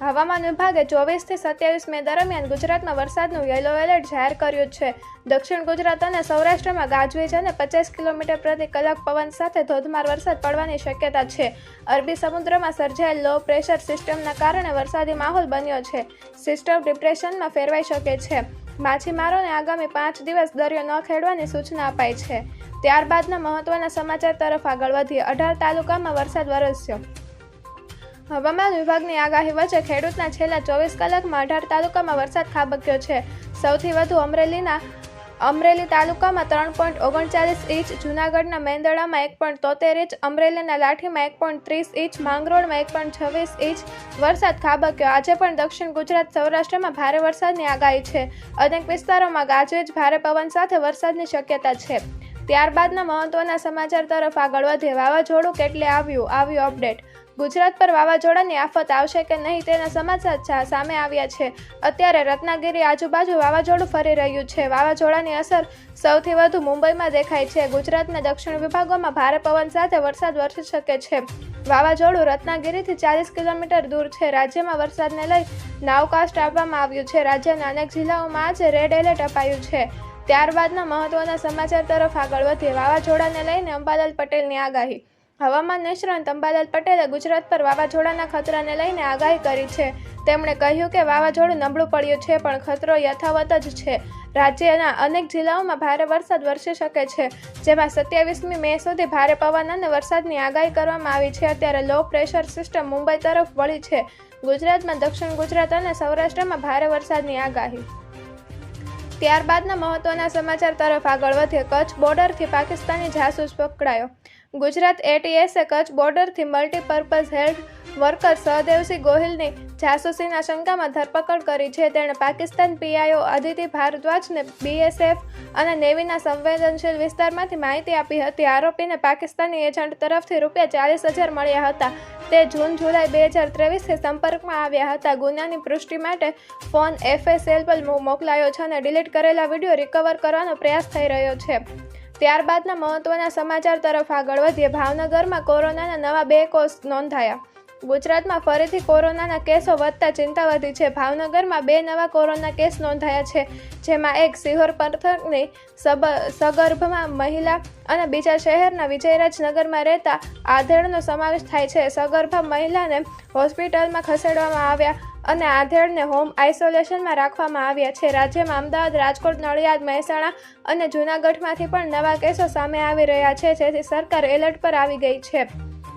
હવામાન વિભાગે ચોવીસથી સત્યાવીસ મે દરમિયાન ગુજરાતમાં વરસાદનું યલો એલર્ટ જાહેર કર્યું છે. દક્ષિણ ગુજરાત અને સૌરાષ્ટ્રમાં ગાજવીજ અને પચાસ કિલોમીટર પ્રતિ કલાક પવન સાથે ધોધમાર વરસાદ પડવાની શક્યતા છે. અરબી સમુદ્રમાં સર્જાયેલ લો પ્રેશર સિસ્ટમના કારણે વરસાદી માહોલ બન્યો છે. સિસ્ટમ ડિપ્રેશનમાં ફેરવાઈ શકે છે. માછીમારોને આગામી પાંચ દિવસ દરિયો ન ખેડવાની સૂચના અપાઈ છે. ત્યારબાદના મહત્વના સમાચાર તરફ આગળ વધીએ અઢાર તાલુકામાં વરસાદ વરસ્યો. હવામાન વિભાગની આગાહી વચ્ચે ખેડૂતના છેલ્લા ચોવીસ કલાકમાં અઢાર તાલુકામાં વરસાદ ખાબક્યો છે. સૌથી વધુ અમરેલીના, અમરેલી તાલુકામાં ત્રણ પોઈન્ટ ઓગણચાલીસ ઇંચ, જૂનાગઢના મેંદડામાં એક પોઈન્ટ તોતેર ઇંચ, અમરેલીના લાઠીમાં એક પોઈન્ટ ત્રીસ ઇંચ, માંગરોળમાં એક પોઈન્ટ છવ્વીસ ઇંચ વરસાદ ખાબક્યો. આજે પણ દક્ષિણ ગુજરાત સૌરાષ્ટ્રમાં ભારે વરસાદની આગાહી છે. અનેક વિસ્તારોમાં ગાજવીજ, ભારે પવન સાથે વરસાદની શક્યતા છે. ત્યારબાદના મહત્વના સમાચાર તરફ આગળ વધે, વાવાઝોડું કેટલે આવ્યું આવ્યું અપડેટ. ગુજરાત પર વાવાઝોડાની આફત આવશે કે નહીં તેના સમાચાર સામે આવ્યા છે. અત્યારે રત્નાગીરી આજુબાજુ વાવાઝોડું ફરી રહ્યું છે. વાવાઝોડાની અસર સૌથી વધુ મુંબઈમાં દેખાય છે. ગુજરાતના દક્ષિણ વિભાગોમાં ભારે પવન સાથે વરસાદ વરસી શકે છે. વાવાઝોડું રત્નાગીરીથી ચાલીસ કિલોમીટર દૂર છે. રાજ્યમાં વરસાદને લઈ નાવકાસ્ટ આપવામાં આવ્યું છે. રાજ્યના અનેક જિલ્લાઓમાં આજે રેડ એલર્ટ અપાયું છે. ત્યારબાદના મહત્વના સમાચાર તરફ આગળ વધીએ. વાવાઝોડાને લઈને અંબાલાલ પટેલની આગાહી. હવામાન નિષ્ણાંત અંબાલાલ પટેલે ગુજરાત પર વાવાઝોડાના ખતરાને લઈને આગાહી કરી છે. તેમણે કહ્યું કે વાવાઝોડું નબળું પડ્યું છે, પણ ખતરો યથાવત જ છે. રાજ્યના અનેક જિલ્લાઓમાં ભારે વરસાદ વરસી શકે છે, જેમાં સત્યાવીસમી મે સુધી ભારે પવન અને વરસાદની આગાહી કરવામાં આવી છે. અત્યારે લો પ્રેશર સિસ્ટમ મુંબઈ તરફ વળી છે. ગુજરાતમાં દક્ષિણ ગુજરાત અને સૌરાષ્ટ્રમાં ભારે વરસાદની આગાહી. ત્યારબાદના મહત્વના સમાચાર તરફ આગળ વધીએ કચ્છ બોર્ડરથી પાકિસ્તાની જાસૂસ પકડાયો. ગુજરાત એટીએસે કચ્છ બોર્ડરથી મલ્ટીપર્પઝ હેલ્થ વર્કર સહદેવસિંહ ગોહિલની જાસૂસીના શંકામાં ધરપકડ કરી છે. તેણે પાકિસ્તાન પીઆઈઓ અદિતિ ભારદ્વાજને બીએસએફ અને નેવીના સંવેદનશીલ વિસ્તારમાંથી માહિતી આપી હતી. આરોપીને પાકિસ્તાની એજન્ટ તરફથી રૂપિયા ચાલીસ હજાર મળ્યા હતા. તે જૂન, જુલાઈ બે હજાર ત્રેવીસથી સંપર્કમાં આવ્યા હતા. ગુનાની પુષ્ટિ માટે ફોન એફએસએલ પર મોકલાયો છે અને ડિલીટ કરેલા વીડિયો રિકવર કરવાનો પ્રયાસ થઈ રહ્યો છે. ત્યારબાદના મહત્વના સમાચાર તરફ આગળ વધીએ. ભાવનગરમાં કોરોનાના નવા બે કોસ નોંધાયા. ગુજરાતમાં ફરીથી કોરોનાના કેસો વધતા ચિંતા વધી છે. ભાવનગરમાં બે નવા કોરોના કેસ નોંધાયા છે, જેમાં એક સિહોર પંથકની સગર્ભમાં મહિલા અને બીજા શહેરના વિજયરાજનગરમાં રહેતા આધેડનો સમાવેશ થાય છે. સગર્ભા મહિલાને હોસ્પિટલમાં ખસેડવામાં આવ્યા અને આધેડને હોમ આઇસોલેશનમાં રાખવામાં આવ્યા છે. રાજ્યમાં અમદાવાદ, રાજકોટ, નડિયાદ, મહેસાણા અને જૂનાગઢમાંથી પણ નવા કેસો સામે આવી રહ્યા છે, જેથી સરકાર એલર્ટ પર આવી ગઈ છે.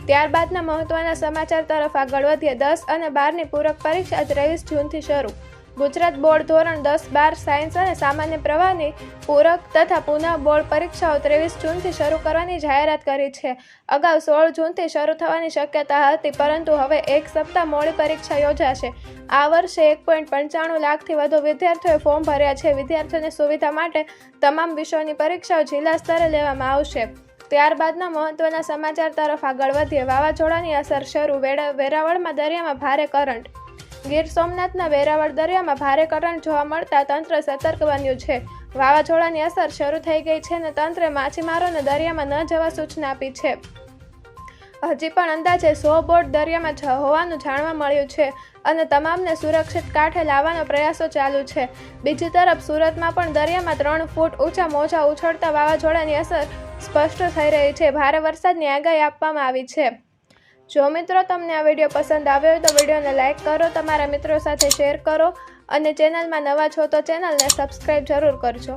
ત્યારબાદના મહત્વના સમાચાર તરફ આગળ વધીએ. દસ અને બારની પૂરક પરીક્ષા ત્રેવીસ જૂનથી શરૂ. ગુજરાત બોર્ડ ધોરણ દસ બાર સાયન્સ અને સામાન્ય પ્રવાહની પૂરક તથા પુનઃ બોર્ડ પરીક્ષાઓ ત્રેવીસ જૂનથી શરૂ કરવાની જાહેરાત કરી છે. અગાઉ સોળ જૂનથી શરૂ થવાની શક્યતા હતી, પરંતુ હવે એક સપ્તાહ મોડી પરીક્ષા યોજાશે. આ વર્ષે એક પોઈન્ટ પંચાણું લાખથી વધુ વિદ્યાર્થીઓએ ફોર્મ ભર્યા છે. વિદ્યાર્થીઓની સુવિધા માટે તમામ વિષયોની પરીક્ષાઓ જિલ્લા સ્તરે લેવામાં આવશે. ત્યારબાદના મહત્વના સમાચાર તરફ આગળ વધીએ. વાવાઝોડાની અસર શરૂ વેરાવળમાં દરિયામાં ભારે કરંટ. ગીર સોમનાથના વેરાવળ દરિયામાં ભારે કરંટ જોવા મળતા તંત્ર સતર્ક બન્યું છે. વાવાઝોડાની અસર શરૂ થઈ ગઈ છે અને તંત્રે માછીમારોને દરિયામાં ન જવા સૂચના આપી છે. હજી પણ અંદાજે સો બોટ દરિયામાં હોવાનું જાણવા મળ્યું છે અને તમામને સુરક્ષિત કાંઠે લાવવાનો પ્રયાસો ચાલુ છે. બીજી તરફ સુરતમાં પણ દરિયામાં ત્રણ ફૂટ ઊંચા મોજા ઉછળતા વાવાઝોડાની અસર સ્પષ્ટ થઈ રહી છે. ભારે વરસાદની આગાહી આપવામાં આવી છે. જો મિત્રો તમને આ વીડિયો પસંદ આવ્યો હોય તો વિડીયોને લાઇક કરો, તમારા મિત્રો સાથે શેર કરો અને ચેનલમાં નવા છો તો ચેનલને સબસ્ક્રાઈબ જરૂર કરજો.